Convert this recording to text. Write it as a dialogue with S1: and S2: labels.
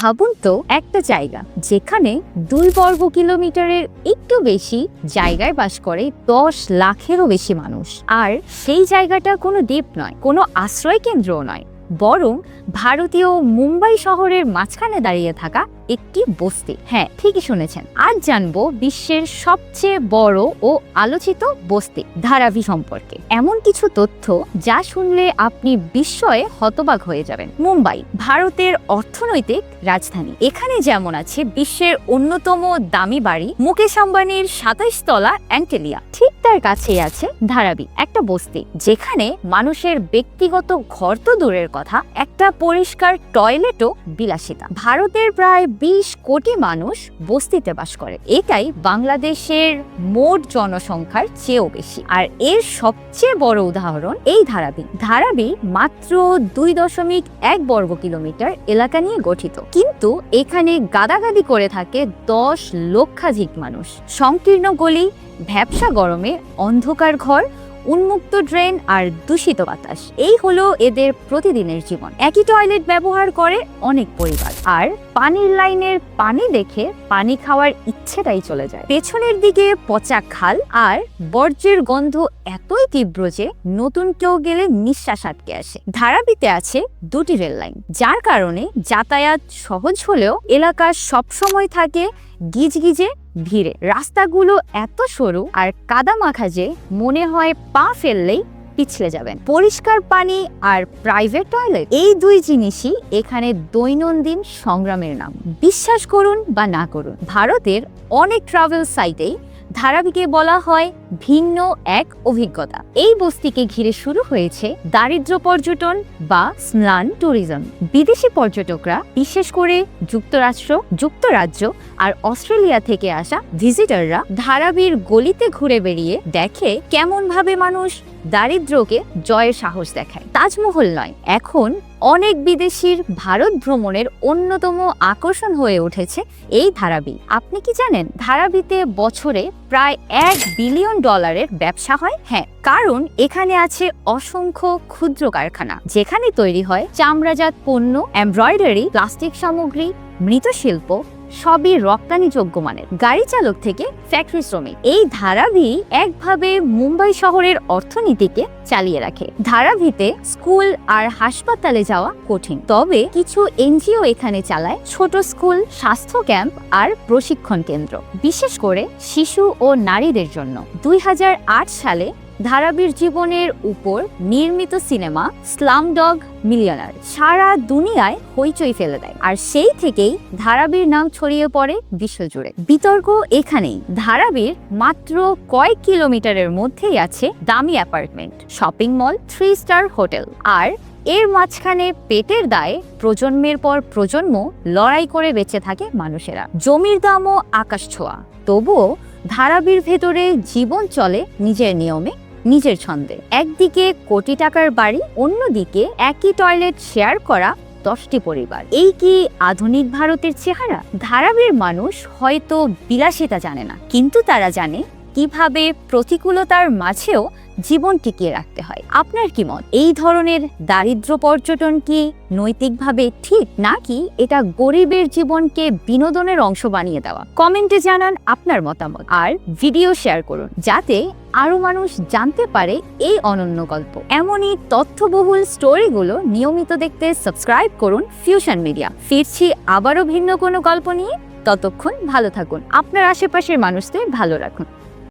S1: ভাবুন তো, একটা জায়গা, যেখানে দুই বর্গ কিলোমিটারের একটু বেশি জায়গায় বাস করে দশ লাখেরও বেশি মানুষ। আর সেই জায়গাটা কোনো দ্বীপ নয়, কোনো আশ্রয় কেন্দ্রও নয়, বরং ভারতীয় মুম্বাই শহরের মাঝখানে দাঁড়িয়ে থাকা একটি বস্তি। হ্যাঁ ঠিকই শুনেছেন। আজ জানব বিশ্বের সবচেয়ে বড় ও আলোচিত বস্তি ধারাবি সম্পর্কে। এমন কিছু তথ্য যা শুনলে আপনি বিস্ময়ে হতবাক হয়ে যাবেন। মুম্বাই, ভারতের অর্থনৈতিক রাজধানী। এখানে যেমন আছে বিশ্বের অন্যতম দামি বাড়ি, মুকেশ আম্বানির সাতাইশ তলা অ্যান্টেলিয়া। ঠিক তার কাছেই আছে ধারাবি একটা বস্তি, যেখানে মানুষের ব্যক্তিগত ঘর তো দূরের কথা, একটা পরিষ্কার টয়লেটও বিলাসিতা। ভারতের প্রায় বিশ কোটি মানুষ বস্তিতে বাস করে। এটাই বাংলাদেশের মোট জনসংখ্যার চেয়েও বেশি। আর এর সবচেয়ে বড় উদাহরণ এই ধারাবি। ধারাবি মাত্র দুই দশমিক এক বর্গ কিলোমিটার এলাকা নিয়ে গঠিত। কিন্তু এখানে গাদাগাদি করে থাকে দশ লক্ষাধিক মানুষ। সংকীর্ণ গলি, ভ্যাবসা গরমে অন্ধকার ঘর উন্মুক্ত ড্রেন আর দূষিত বাতাস। এই হলো এদের প্রতিদিনের জীবন। একই টয়লেট ব্যবহার করে অনেক পরিবার। আর পানির লাইনের পানি দেখে পানি খাওয়ার ইচ্ছেটাই চলে যায়। পেছনের দিকে পচা খাল আর বর্জ্যের গন্ধ এতই তীব্র যে নতুন কেউ গেলে নিঃশ্বাস আটকে আসে। ধারাবিতে আছে দুটি রেল লাইন যার কারণে যাতায়াত সহজ হলেও এলাকা সবসময় থাকে গিজগিজে ভিড়ে। রাস্তাগুলো এত সরু আর কাদা মাখা যে মনে হয় পা ফেললেই পিছলে যাবেন। পরিষ্কার পানি আর প্রাইভেট টয়লেট এই দুই জিনিসই এখানে দৈনন্দিন সংগ্রামের নাম। বিশ্বাস করুন বা না করুন, ভারতের অনেক ট্রাভেল সাইটেই ধারাবিকে বলা হয় ভিন্ন এক অভিজ্ঞতা। এই বস্তিকে ঘিরে শুরু হয়েছে দারিদ্র পর্যটন বা স্নান ট্যুরিজম বিদেশি পর্যটকরা, বিশেষ করে যুক্তরাষ্ট্র, যুক্তরাজ্য আর অস্ট্রেলিয়া থেকে আসা ভিজিটাররা ধারাবির গলিতে ঘুরে বেরিয়ে দেখে কেমন ভাবে মানুষ দারিদ্র্যকে জয়ের সাহস দেখায়। তাজমহল নয়, এখন অনেক বিদেশির ভারত ভ্রমণের অন্যতম আকর্ষণ হয়ে উঠেছে এই ধারাবি। আপনি কি জানেন, ধারাবিতে বছরে প্রায় এক বিলিয়ন ডলারের ব্যবসা হয়? হ্যাঁ কারণ এখানে আছে অসংখ্য ক্ষুদ্র কারখানা, যেখানে তৈরি হয় চামড়াজাত পণ্য, এমব্রয়ডারি, প্লাস্টিক সামগ্রী, মৃৎশিল্প সবই রপ্তানিযোগ্য মানের। গাড়ি চালক থেকে ফ্যাক্টরি শ্রমিক। এই ধারাভি একভাবে মুম্বাই শহরের অর্থনীতিকে চালিয়ে রাখে। ধারাভিতে স্কুল আর হাসপাতালে যাওয়া কঠিন। তবে কিছু এনজিও এখানে চালায় ছোট স্কুল, স্বাস্থ্য ক্যাম্প আর প্রশিক্ষণ কেন্দ্র। বিশেষ করে শিশু ও নারীদের জন্য। দুই হাজার আট সালে ধারাবীর জীবনের উপর নির্মিত সিনেমা স্লামডগ মিলিয়নার। সারা দুনিয়ায় হইচই ফেলে দেয়। আর সেই থেকেই ধারাবীর নাম ছড়িয়ে পড়ে বিশ্বজুড়ে। বিতর্ক এখানেই। ধারাবীর মাত্র কয়েক কিলোমিটারের মধ্যেই আছে দামি apartment, shopping mall three star hotel. আর এর মাঝখানে পেটের দায়ে প্রজন্মের পর প্রজন্ম লড়াই করে বেঁচে থাকে মানুষেরা। জমির দামও আকাশ ছোঁয়া। তবুও ধারাবীর ভেতরে জীবন চলে নিজের নিয়মে। নিজের ছন্দে। একদিকে কোটি টাকার বাড়ি, অন্যদিকে একই টয়লেট শেয়ার করা দশটি পরিবার। এই কি আধুনিক ভারতের চেহারা? ধারাবীর মানুষ হয়তো বিলাসিতা জানে না, কিন্তু তারা জানে কীভাবে প্রতিকূলতার মাঝেও জীবন টিকিয়ে রাখতে হয়। আপনার কি মত? এই ধরনের দারিদ্র পর্যটন কি নৈতিকভাবে ঠিক, নাকি এটা গরিবের জীবনকে বিনোদনের অংশ বানিয়ে দেওয়া? কমেন্টে জানান আপনার মতামত। আর ভিডিও শেয়ার করুন, যাতে আরও মানুষ জানতে পারে এই অনন্য গল্প। এমনই তথ্যবহুল স্টোরিগুলো নিয়মিত দেখতে সাবস্ক্রাইব করুন ফিউশন মিডিয়া। ফিরছি আবারও ভিন্ন কোনো গল্প নিয়ে। ততক্ষণ ভালো থাকুন। আপনার আশেপাশের মানুষদের ভালো রাখুন।